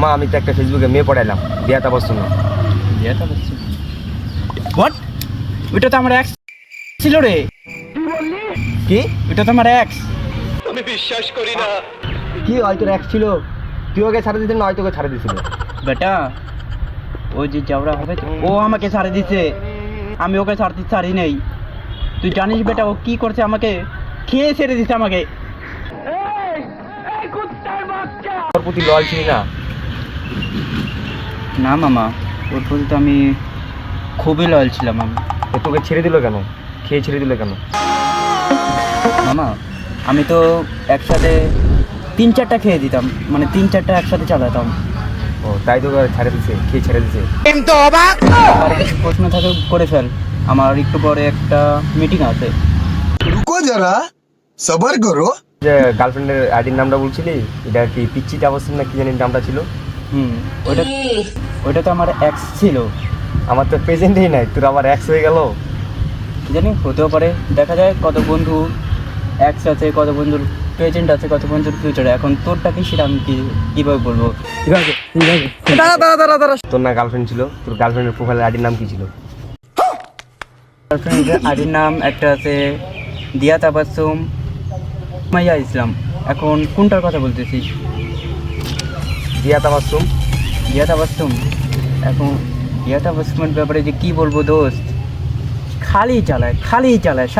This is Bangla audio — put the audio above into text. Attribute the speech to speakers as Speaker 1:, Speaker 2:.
Speaker 1: মামা আমি তো একটা ফেসবুকে মেয়ে পড়াইলাম
Speaker 2: বিয়েটা করছি হোয়াট ওইটা তো আমার এক্স ছিল রে।
Speaker 1: কি?
Speaker 2: ওইটা তো আমার এক্স
Speaker 1: কি হয়তো এক ছিল? তুই ওকে ছাড়ে দিছিস না হয়তো ওকে ছাড়ে দিছিল?
Speaker 2: বেটা ও যে যাওয়া হবে ও আমাকে ছাড়ে দিছে। আমি ওকে ছাড়তে ছাড়ি নেই। তুই জানিস বেটা ও কি করছে আমাকে? খেয়ে ছেড়ে দিছে আমাকে।
Speaker 1: তোর প্রতি লয়াল ছিলি না?
Speaker 2: না মামা ওর প্রতি তো আমি খুবই লয়াল ছিলাম আমি।
Speaker 1: ও তোকে ছেড়ে দিল কেন? খেয়ে ছেড়ে দিল কেন?
Speaker 2: মামা আমি তো একসাথে তিন চারটা খেয়ে দিতাম মানে তিন চারটা একসাথে চালাতাম।
Speaker 1: ও তাই তো ছেড়ে দিছে খেয়ে ছেড়ে দিছে?
Speaker 2: কিন্তু অবাক! প্রশ্ন থাকে করে ফেল। আমার একটু পরে একটা মিটিং আছে।
Speaker 3: রুকো যারা সবার করো।
Speaker 1: যে গার্লফ্রেন্ডের আইডির নামটা বলছিলি এটা কি পিচ্চি টাবসিন না কি জানি নামটা ছিল?
Speaker 2: হুম ওইটা ওইটা তো আমার এক্স ছিল।
Speaker 1: আমার তো প্রেজেন্টই নাই তোর আবার এক্স হয়ে গেল?
Speaker 2: কি জানি হতেও পারে। দেখা যায় কত বন্ধু এক্স আছে কত বন্ধুর প্রেজেন্ট আছে কত বন্ধুর ফিউচারে এখন তোরটা কি সেটা আমি কি কীভাবে বলব?
Speaker 1: তোর না গার্লফ্রেন্ড ছিল? তোর গার্লফ্রেন্ডের প্রোফাইলের আইডির নাম কি ছিল?
Speaker 2: গার্লফ্রেন্ডের আইডির নাম একটা আছে দিয়া তাবাসুম মাইয়া ইসলাম। এখন কোনটার কথা বলতেছিস?
Speaker 1: দিয়া তাবাসুম
Speaker 2: দিয়া তাবাসুম এখন দিয়া তাবাসুমের ব্যাপারে যে কী বলব দোস্ত? খালি চালায় খালি চালায়।